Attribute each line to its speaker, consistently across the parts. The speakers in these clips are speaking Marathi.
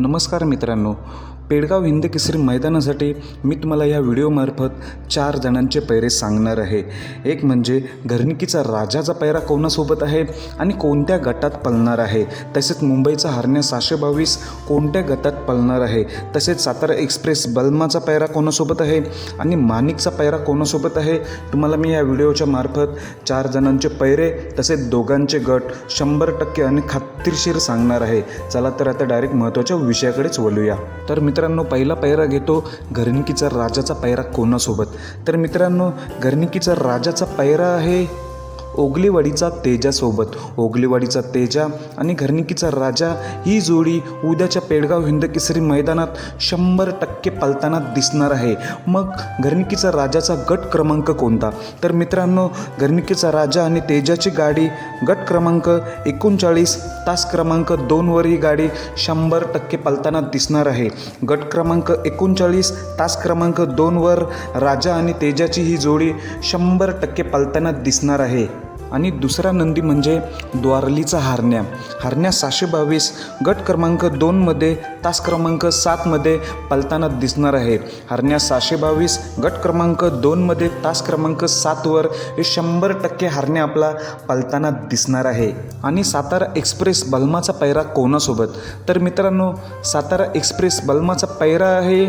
Speaker 1: नमस्कार मित्रांनो पेडगाव हिंद केसरी मैदानासाठी मी तुम्हाला या व्हिडिओमार्फत चार जणांचे पैरे सांगणार आहे. एक म्हणजे घरनिकीचा राजाचा पैरा कोणासोबत आहे आणि कोणत्या गटात पळणार आहे? तसेच मुंबईचा हरण्या सहाशे बावीस कोणत्या गटात पळणार आहे? तसेच सातारा एक्सप्रेस बल्माचा पैरा कोणासोबत आहे आणि माणिकचा पैरा कोणासोबत आहे? तुम्हाला मी या व्हिडिओच्या मार्फत चार जणांचे पैरे तसेच दोघांचे गट शंभर टक्के आणि खात्रीशीर सांगणार आहे. चला तर आता डायरेक्ट महत्त्वाच्या विषयाकडेच बोलूया तर मित्रांनो पहिला पैरा घेतो घरणकीचा राजाचा पैरा कोणासोबत? तर मित्रांनो घरणकीचा राजाचा पैरा आहे ओगलेवाडीचा तेजासोबत. ओगलेवाडीचा तेजा आणि घरणिकीचा राजा ही जोडी उद्याच्या पेडगाव हिंदकेसरी मैदानात शंभर टक्के पलताना दिसणार आहे. मग घरणिकीचा राजाचा गट क्रमांक कोणता? तर मित्रांनो घरणिकीचा राजा आणि तेजाची गाडी गट क्रमांक एकोणचाळीस तास क्रमांक दोनवर ही गाडी शंभर टक्के पलताना दिसणार आहे. गट क्रमांक एकोणचाळीस तास क्रमांक दोनवर राजा आणि तेजाची ही जोडी शंभर टक्के पलताना दिसणार आहे. आणि दुसरा नंदी म्हणजे द्वारलीचा हारण्या. हारण्या सहाशे बावीस गट क्रमांक दोनमध्ये तास क्रमांक सातमध्ये पलताना दिसणार आहे. हरण्या सहाशे बावीस गट क्रमांक दोनमध्ये तास क्रमांक सातवर हे शंभर टक्के हरण्या आपला पलताना दिसणार आहे. आणि सातारा एक्सप्रेस बल्माचा पैरा कोणासोबत? तर मित्रांनो सातारा एक्सप्रेस बल्माचा पैरा आहे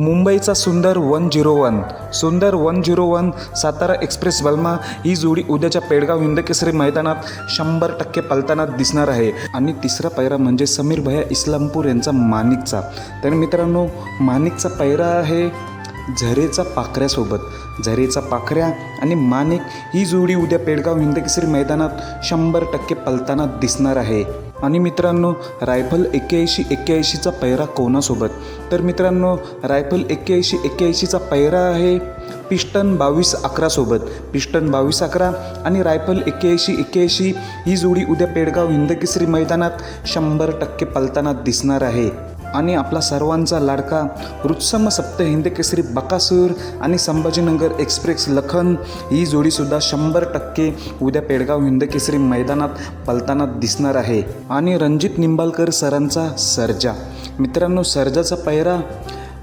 Speaker 1: मुंबईचा सुंदर वन झिरो वन. सुंदर one zero one Satara express Balma ही जोडी उद्याच्या पेडगाव हिंदकेसरी मैदानात शंभर टक्के पलताना दिसणार आहे. आणि तिसरा पैरा म्हणजे समीर भैया इस्लामपूर यांचा मानिकचा. तर मित्रांनो माणिकचा पैरा आहे झरेचा पाखऱ्यासोबत. झरेचा पाखऱ्या आणि माणिक ही जोडी उद्या पेडगाव हिंदकेसरी मैदानात शंभर टक्के पलताना दिसणार आहे. आणि मित्रांनो रायफल एक्क्याऐंशी एक्क्याऐंशीचा पैरा कोणासोबत? तर मित्रांनो रायफल एक्क्याऐंशी एक्क्याऐंशीचा पैरा आहे पिस्टन बावीस अकरासोबत. पिस्टन बावीस अकरा आणि रायफल एक्क्याऐंशी एक्क्याऐंशी ही जोडी उद्या पेडगाव हिंदकेसरी मैदानात शंभर टक्के पलताना दिसणार आहे. आणि आपला सर्वांचा लाडका रुत्सम सप्त हिंदकेसरी बकासूर आणि संभाजीनगर एक्सप्रेस लखन ही जोडीसुद्धा शंभर टक्के उद्या पेडगाव हिंदकेसरी मैदानात पलताना दिसणार आहे. आणि रणजित निंबाळकर सरांचा सर्जा. मित्रांनो सर्जाचा पैरा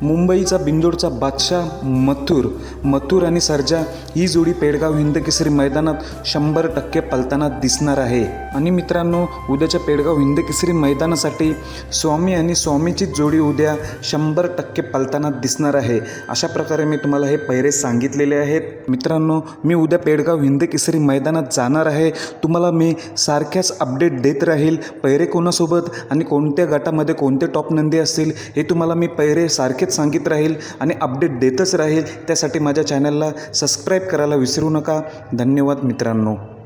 Speaker 1: मुंबईचा बिंदोडचा बादशाह मथुर. मथुर आणि सर्जा ही जोडी पेडगाव हिंदकेसरी मैदानात शंभर टक्के पलताना दिसणार आहे. आणि मित्रांनो उद्याच्या पेडगाव हिंदकेसरी मैदानासाठी स्वामी आणि स्वामीचीच जोडी उद्या शंभर टक्के पलताना दिसणार आहे. अशा प्रकारे मी तुम्हाला हे पैरे सांगितलेले आहेत. मित्रांनो मी उद्या पेडगाव हिंदकेसरी मैदानात जाणार आहे. तुम्हाला मी सारख्याच अपडेट देत राहील. पैरे कोणासोबत आणि कोणत्या गटामध्ये कोणते टॉप नंदी असतील हे तुम्हाला मी पैरे सारखेच सांगित राहील आणि अपडेट देतच राहील. त्यासाठी माझ्या चॅनलला सबस्क्राईब करायला विसरू नका. धन्यवाद मित्रांनो.